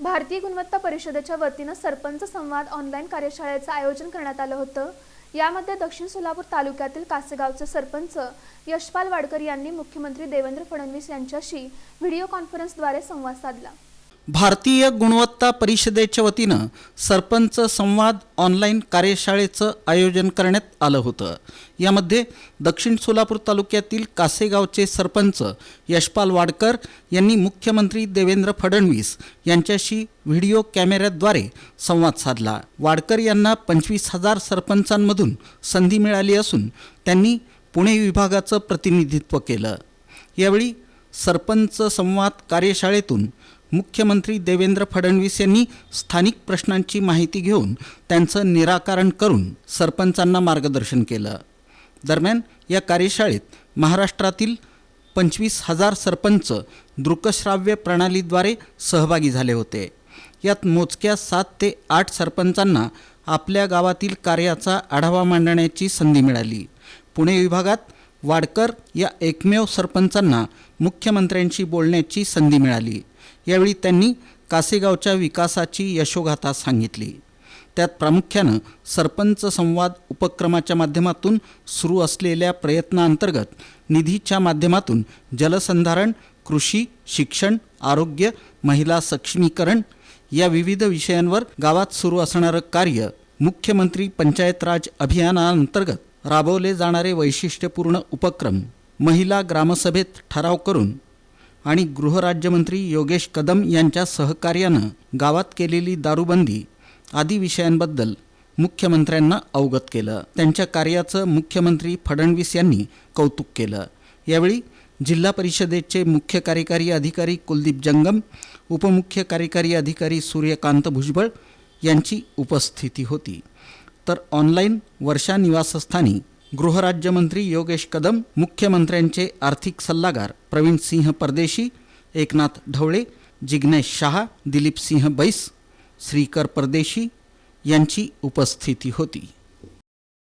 भारतीय गुणवत्ता परिषदेच्या वतीनं सरपंच संवाद ऑनलाईन कार्यशाळेचं आयोजन करण्यात आलं होतं. यामध्ये दक्षिण सोलापूर तालुक्यातील कासेगावचे सरपंच यशपाल वाडकर यांनी मुख्यमंत्री देवेंद्र फडणवीस यांच्याशी व्हिडिओ कॉन्फरन्सद्वारे संवाद साधला. भारतीय गुणवत्ता परिषदेच्या वतीनं सरपंच संवाद ऑनलाईन कार्यशाळेचं आयोजन करण्यात आलं होतं. यामध्ये दक्षिण सोलापूर तालुक्यातील कासेगावचे सरपंच यशपाल वाडकर यांनी मुख्यमंत्री देवेंद्र फडणवीस यांच्याशी व्हिडिओ कॅमेऱ्याद्वारे संवाद साधला. वाडकर यांना पंचवीस हजार सरपंचांमधून संधी मिळाली असून त्यांनी पुणे विभागाचं प्रतिनिधित्व केलं. यावेळी सरपंच संवाद कार्यशाळेतून मुख्यमंत्री देवेंद्र फडणवीस यांनी स्थानिक प्रश्नांची माहिती घेऊन त्यांचं निराकरण करून सरपंचांना मार्गदर्शन केलं. दरम्यान या कार्यशाळेत महाराष्ट्रातील पंचवीस हजार सरपंच दृकश्राव्य प्रणालीद्वारे सहभागी झाले होते. यात मोजक्या सात ते आठ सरपंचांना आपल्या गावातील कार्याचा आढावा मांडण्याची संधी मिळाली. पुणे विभागात वाडकर या एकमेव सरपंचांना मुख्यमंत्र्यांशी बोलण्याची संधी मिळाली. यावेळी त्यांनी कासेगावच्या विकासाची यशोगाथा सांगितली. त्यात प्रामुख्यानं सरपंच संवाद उपक्रमाच्या माध्यमातून सुरू असलेल्या प्रयत्नांतर्गत निधीच्या माध्यमातून जलसंधारण कृषी शिक्षण आरोग्य महिला सक्षमीकरण या विविध विषयांवर गावात सुरू असणारं कार्य मुख्यमंत्री पंचायत राज अभियानाअंतर्गत राबवले जाणारे वैशिष्ट्यपूर्ण उपक्रम महिला ग्रामसभेत ठराव करून आणि गृहराज्यमंत्री योगेश कदम यांच्या सहकार्यानं गावात केलेली दारूबंदी आदी विषयांबद्दल मुख्यमंत्र्यांना अवगत केलं. त्यांच्या कार्याचं मुख्यमंत्री फडणवीस यांनी कौतुक केलं. यावेळी जिल्हा परिषदेचे मुख्य कार्यकारी अधिकारी कुलदीप जंगम उपमुख्य कार्यकारी अधिकारी सूर्यकांत भुजबळ यांची उपस्थिती होती. तर ऑनलाईन वर्षा निवासस्थानी गृहराज्यमंत्री योगेश कदम मुख्यमंत्र्यांचे आर्थिक सल्लागार प्रवीण सिंह परदेशी एकनाथ ढवळे जिग्नेश शहा दिलीप सिंह बैस श्रीकर परदेशी यांची उपस्थिती होती.